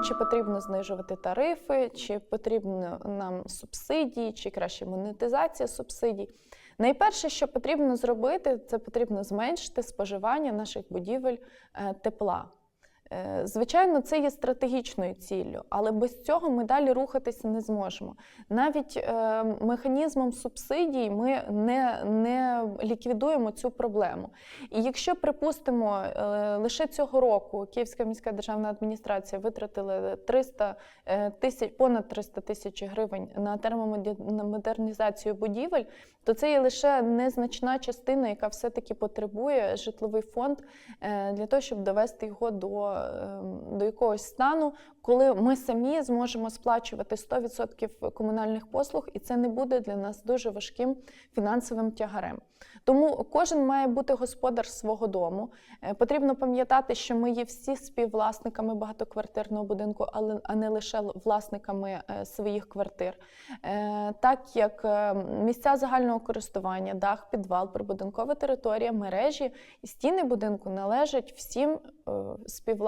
чи потрібно знижувати тарифи, чи потрібно нам субсидії, чи краще монетизація субсидій. Найперше, що потрібно зробити, це потрібно зменшити споживання наших будівель е, тепла. Е, Звичайно, це є стратегічною ціллю, але без цього ми далі рухатися не зможемо. Навіть е, механізмом субсидій ми не, не ліквідуємо цю проблему. І якщо припустимо, е, лише цього року Київська міська державна адміністрація витратила 300 е, тисяч, понад 300 тисяч гривень на термомодернізацію будівель, то це є лише незначна частина, яка все-таки потребує житловий фонд е, для того, щоб довести його до, до якогось стану, коли ми самі зможемо сплачувати 100% комунальних послуг, і це не буде для нас дуже важким фінансовим тягарем. Тому кожен має бути господар свого дому. Е, Потрібно пам'ятати, що ми є всі співвласниками багатоквартирного будинку, але а не лише власниками е, своїх квартир. Е, Так як місця загального користування, дах, підвал, прибудинкова територія, мережі і стіни будинку належать всім е,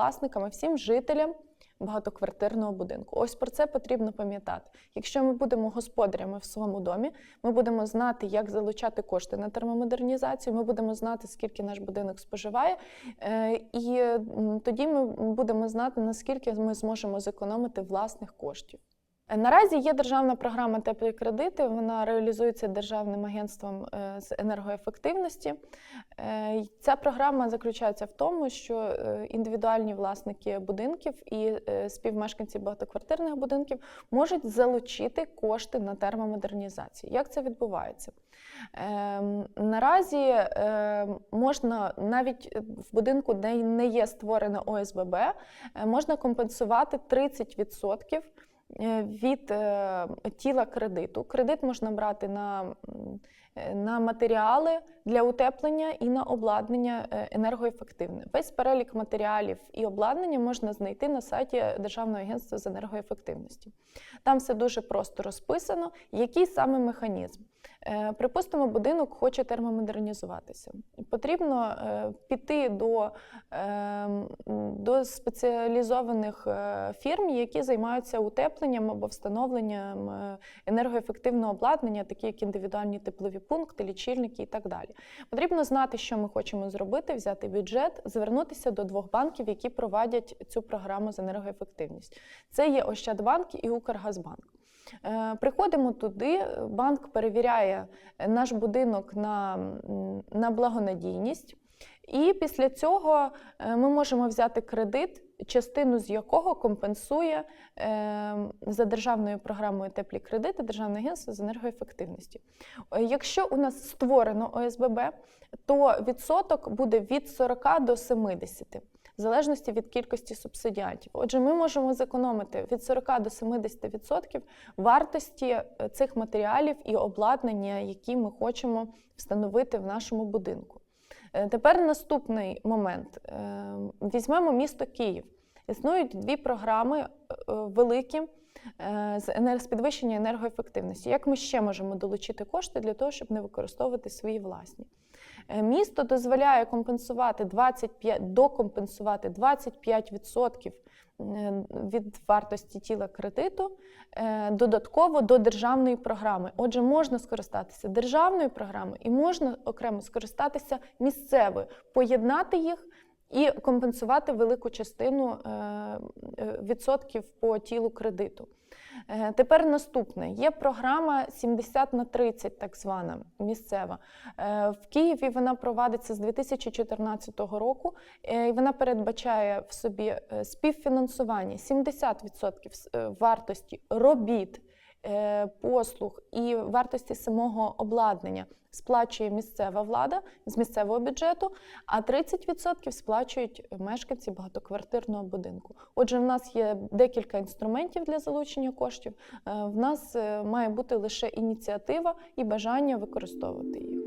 співвласникам, і всім жителям багатоквартирного будинку. Ось про це потрібно пам'ятати. Якщо ми будемо господарями в своєму домі, ми будемо знати, як залучати кошти на термомодернізацію, ми будемо знати, скільки наш будинок споживає, е, і тоді ми будемо знати, наскільки ми зможемо зекономити власних коштів. Е, Наразі є державна програма теплі кредити. Вона реалізується державним агентством е, з енергоефективності. Е, Ця програма заключається в тому, що індивідуальні власники будинків і співмешканці багатоквартирних будинків можуть залучити кошти на термомодернізацію. Як це відбувається? Ем, Наразі можна навіть в будинку, де не є створена ОСББ, можна компенсувати 30% е, від е, тіла кредиту. Кредит можна брати на, е, на матеріали для утеплення і на обладнання е, енергоефективне. Весь перелік матеріалів і обладнання можна знайти на сайті Державного агентства з енергоефективності. Там все дуже просто розписано, який саме механізм. Е, Припустимо, будинок хоче термомодернізуватися. Потрібно е, піти до, е, м, до спеціалізованих е, фірм, які займаються утепленням або встановленням е, енергоефективного обладнання, такі як індивідуальні теплові пункти, лічильники і так далі. Потрібно знати, що ми хочемо зробити, взяти бюджет, звернутися до двох банків, які провадять цю програму з енергоефективність. Це є Ощадбанк і Укргазбанк. Е, Приходимо туди, банк перевіряє наш будинок на, на благонадійність, і після цього е, ми можемо взяти кредит, частину з якого компенсує е, за державною програмою теплі кредити Державне агентство з енергоефективності. Е, Якщо у нас створено ОСББ, то відсоток буде від 40 до 70 в залежності від кількості субсидіантів. Отже, ми можемо зекономити від 40 до 70% вартості цих матеріалів і обладнання, які ми хочемо встановити в нашому будинку. Е, Тепер наступний момент. Е, Візьмемо місто Київ. Існують дві програми е, великі з підвищення енергоефективності. Як ми ще можемо долучити кошти для того, щоб не використовувати свої власні? Е, Місто дозволяє компенсувати 25, докомпенсувати 25% е, від вартості тіла кредиту е, додатково до державної програми. Отже, можна скористатися державною програмою і можна окремо скористатися місцевою, поєднати їх. І компенсувати велику частину відсотків по тілу кредиту. Е, Тепер наступне є програма 70 на 30, так звана місцева. Е, В Києві вона провадиться з 2014 року, е, і вона передбачає в собі співфінансування 70% е, вартості робіт. Е, Послуг і вартості самого обладнання сплачує місцева влада з місцевого бюджету, а 30% сплачують мешканці багатоквартирного будинку. Отже, в нас є декілька інструментів для залучення коштів. Е, В нас е, має бути лише ініціатива і бажання використовувати їх.